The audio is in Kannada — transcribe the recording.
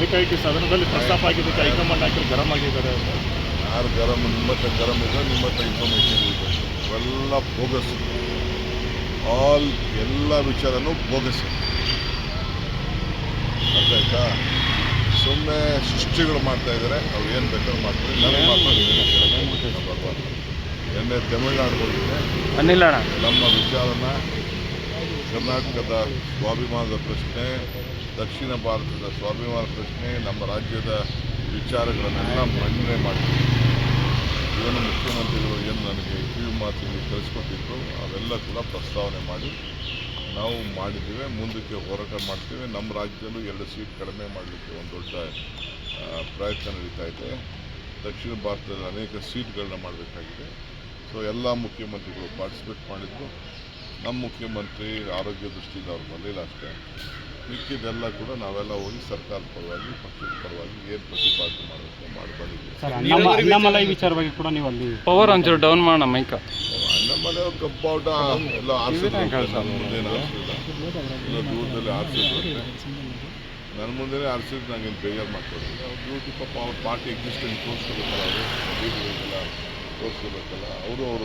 ಏಕೈಕಿ ಸದನದಲ್ಲಿ ಪ್ರಸ್ತಾಪ ಆಗಿದ್ದಕ್ಕೆ ಹೈಕಮಾಂಡ್ ಹಾಕಿ ಗರಂ ಆಗಿದ್ದಾರೆ ಯಾರು ಗರಂ ನಿಮ್ಮ ಹತ್ರ ಗರಂ ಇದೆ ನಿಮ್ಮ ಹತ್ರ ಇನ್ಫಾರ್ಮೇಷನ್ ಇದೆ. ಎಲ್ಲ ಬೋಗಸ್. ಆಲ್ ಎಲ್ಲ ವಿಚಾರನೂ ಬೋಗಸ್. ಅರ್ಥ ಆಯ್ತಾ? ಸುಮ್ಮನೆ ಸೃಷ್ಟಿಗಳು ಮಾಡ್ತಾ ಇದ್ದಾರೆ. ಅವ್ರು ಏನು ಬೇಕಾದ್ರೂ ಮಾಡ್ತಾರೆ. ನನಗೆ ಮಾತಾಡಿದ್ದೀನಿ ನಿನ್ನೆ ತಮಿಳ್ನಾಡು ಹೋಗಿದ್ದೆ ನಮ್ಮ ವಿಚಾರನ ಕರ್ನಾಟಕದ ಸ್ವಾಭಿಮಾನದ ಪ್ರಶ್ನೆ ದಕ್ಷಿಣ ಭಾರತದ ಸ್ವಾಭಿಮಾನ ಪ್ರಶ್ನೆ, ನಮ್ಮ ರಾಜ್ಯದ ವಿಚಾರಗಳನ್ನೆಲ್ಲ ಮಂಡನೆ ಮಾಡ್ತೀವಿ. ಏನು ಮುಖ್ಯಮಂತ್ರಿಗಳು ಏನು ನನಗೆ ಕಿವಿ ಮಾತಿಗೆ ಕಳಿಸ್ಕೊಟ್ಟಿದ್ರು, ಅವೆಲ್ಲ ಕೂಡ ಪ್ರಸ್ತಾವನೆ ಮಾಡಿ ನಾವು ಮಾಡಿದ್ದೇವೆ, ಮುಂದಕ್ಕೆ ಹೋರಾಟ ಮಾಡ್ತೇವೆ. ನಮ್ಮ ರಾಜ್ಯದಲ್ಲೂ ಎರಡು ಸೀಟ್ ಕಡಿಮೆ ಮಾಡಲಿಕ್ಕೆ ಒಂದು ದೊಡ್ಡ ಪ್ರಯತ್ನ ನಡೀತಾ ಇದೆ. ದಕ್ಷಿಣ ಭಾರತದಲ್ಲಿ ಅನೇಕ ಸೀಟ್ಗಳನ್ನ ಮಾಡಬೇಕಾಗಿದೆ. ಸೊ ಎಲ್ಲ ಮುಖ್ಯಮಂತ್ರಿಗಳು ಪಾರ್ಟಿಸಿಪೇಟ್ ಮಾಡಿದ್ರು. ನಮ್ಮ ಮುಖ್ಯಮಂತ್ರಿ ಆರೋಗ್ಯ ದೃಷ್ಟಿಯಿಂದ ಅವ್ರು ಬರಲಿಲ್ಲ ಅಷ್ಟೇ. ಮಿಕ್ಕಿದೆಲ್ಲ ಕೂಡ ನಾವೆಲ್ಲ ಹೋಗಿ ಸರ್ಕಾರದ ಪರವಾಗಿ ಪಕ್ಷದ ಪರವಾಗಿ ಏನು ಪ್ರತಿಪಾದನೆ ಮಾಡಬೇಕು ಮಾಡಿ ಬಂದಿದ್ದೀವಿ. ವಿಚಾರವಾಗಿ ಕೂಡ ನೀವು ಅಲ್ಲಿ ಪವರ್ ಒಂಚೂರು ಡೌನ್ ಮಾಡೋಣ ಮೈಕ. ನಮ್ಮನೆ ಕಂಪೌಂಡ ಎಲ್ಲ ಆರಿಸಿದ್ರು. ಮುಂದೇನು ಆರಿಸಿಲ್ಲ. ಇಲ್ಲ ದೂರದಲ್ಲಿ ಆರಿಸಿದ್ರು ನನ್ನ ಮುಂದೆನೇ ಆರಿಸಿದ್ರು ನಂಗೇನು ಬೇಜಾರು ಮಾಡ್ಕೊಡ್ತೀನಿ ಅವ್ರ ಡ್ಯೂಟಿ ಪಾಪ ಅವ್ರ ಪಾರ್ಟಿ ಎಕ್ಸಿಸ್ಟೆನ್ಸ್ ತೋರಿಸ್ಕೋಬೇಕಲ್ಲ ಅವರು. ತೋರಿಸ್ಕೋಬೇಕಲ್ಲ. ಅವರು ಅವರ